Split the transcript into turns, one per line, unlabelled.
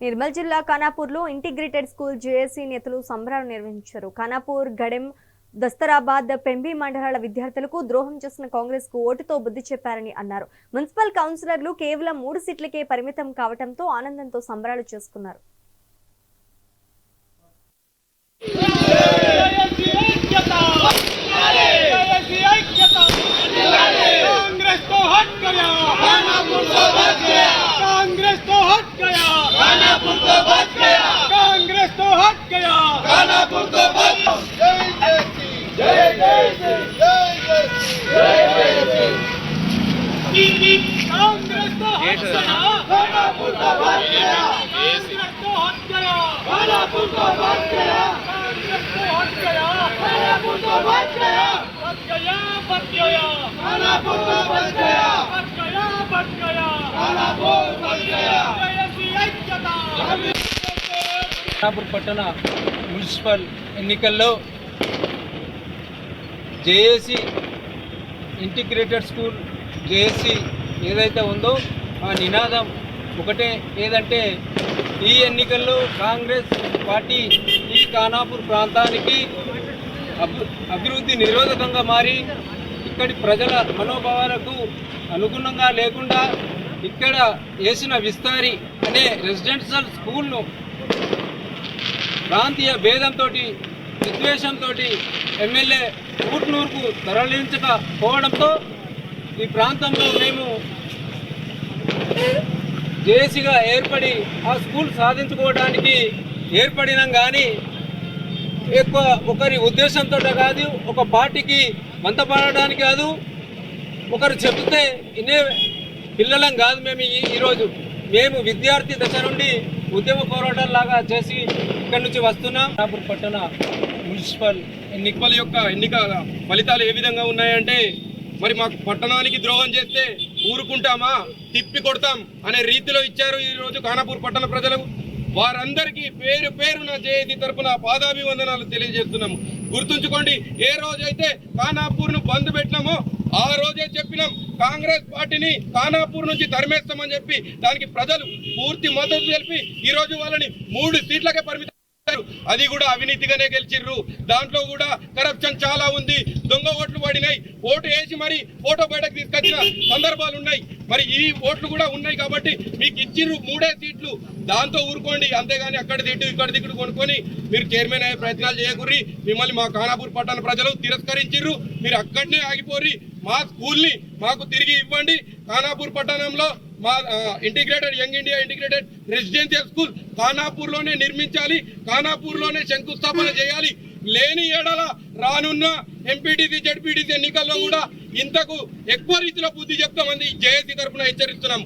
నిర్మల్ జిల్లా ఖానాపూర్లో integrated school JAC నేతలు సంబరాలు నిర్వహించారు. ఖానాపూర్ గడెం దస్తరాబాద్ పెంబి మండలాల విద్యార్థులకు ద్రోహం చేసిన కాంగ్రెస్కు ఓటుతో బుద్ధి చెప్పారని అన్నారు. మున్సిపల్ కౌన్సిలర్లు కేవలం మూడు సీట్లకే పరిమితం కావడంతో ఆనందంతో సంబరాలు చేసుకున్నారు.
कानापुर को बच गया कांग्रेस को हट गया कानापुर को बच जय जय जय जय कांग्रेस को हट गया कानापुर को बच गया कांग्रेस को हट गया कानापुर को बच गया कांग्रेस को हट गया कानापुर को बच गया बच गया बच गया कानापुर को बच गया
నాపూర్ పట్టణ మున్సిపల్ ఎన్నికల్లో జేఏసి ఇంటిగ్రేటెడ్ స్కూల్ జేఏసి ఏదైతే ఉందో ఆ నినాదం ఒకటే. ఏదంటే ఈ ఎన్నికల్లో కాంగ్రెస్ పార్టీ ఈ ఖానాపూర్ ప్రాంతానికి అభివృద్ధి నిరోధకంగా మారి ఇక్కడి ప్రజల మనోభావాలకు అనుగుణంగా లేకుండా ఇక్కడ వేసిన విస్తారి అనే రెసిడెన్షియల్ స్కూల్ను ప్రాంతీయ భేదంతో విద్వేషంతో ఎమ్మెల్యే కూట్నూరుకు తరలించకపోవడంతో ఈ ప్రాంతంలో మేము జేసీగా ఏర్పడి ఆ స్కూల్ సాధించుకోవడానికి ఏర్పడినాం కానీ ఎక్కువ ఒకరి ఉద్దేశంతో కాదు ఒక పార్టీకి మంతపడడానికి కాదు. ఒకరు చెబితే ఇన్నే పిల్లలం కాదు మేము ఈరోజు మేము విద్యార్థి దశ నుండి ఉద్యమ పోరాటం లాగా చేసి ఇక్కడి నుంచి వస్తున్నాం. రాపూర్ పట్టణ మున్సిపల్
ఎన్నికల యొక్క ఎన్నిక ఫలితాలు ఏ విధంగా ఉన్నాయంటే మరి మాకు పట్టణానికి ద్రోహం చేస్తే ఊరుకుంటామా? తిప్పి కొడతాం అనే రీతిలో ఇచ్చారు ఈరోజు ఖానాపూర్ పట్టణ ప్రజలకు. వారందరికీ పేరు పేరున జయతి తరపున పాదాభివందనాలు తెలియజేస్తున్నాము. గుర్తుంచుకోండి ఏ రోజైతే ఖానాపూర్ను బంద్ పెట్టినామో ఆ రోజే చెప్పినాం కాంగ్రెస్ పార్టీని ఖానాపూర్ నుంచి ధర్మేస్తామని చెప్పి దానికి ప్రజలు పూర్తి మద్దతు తెలిపి ఈ రోజు వాళ్ళని మూడు సీట్లకే పరిమితం అది కూడా అవినీతిగానే గెలిచిర్రు. దాంట్లో కూడా కరప్షన్ చాలా ఉంది. దొంగ ఓట్లు పడినాయి. ఓటు వేసి మరి ఫోటో బయటకు తీసుకొచ్చిన సందర్భాలు ఉన్నాయి. మరి ఈ ఓట్లు కూడా ఉన్నాయి కాబట్టి మీకు ఇచ్చిర్రు మూడే సీట్లు. దాంతో ఊరుకోండి. అంతేగాని అక్కడ తిట్టు ఇక్కడ దిక్కుడు కొనుక్కొని మీరు చైర్మన్ అయ్యే ప్రయత్నాలు చేయకుర్రి. మిమ్మల్ని మా ఖానాపూర్ పట్టణ ప్రజలు తిరస్కరించిర్రు. మీరు అక్కడనే ఆగిపోర్రి. మా స్కూల్ని మాకు తిరిగి ఇవ్వండి. ఖానాపూర్ పట్టణంలో మా integrated young India integrated residential school ఖానాపూర్లోనే నిర్మించాలి ఖానాపూర్లోనే శంకుస్థాపన చేయాలి. లేని ఏడల రానున్న ఎంపీటీసీ జడ్పీటీసీ ఎన్నికల్లో కూడా ఇంతకు ఎక్కువ రీతిలో బుద్ధి చెప్తామని జేఏసీ తరఫున హెచ్చరిస్తున్నాం.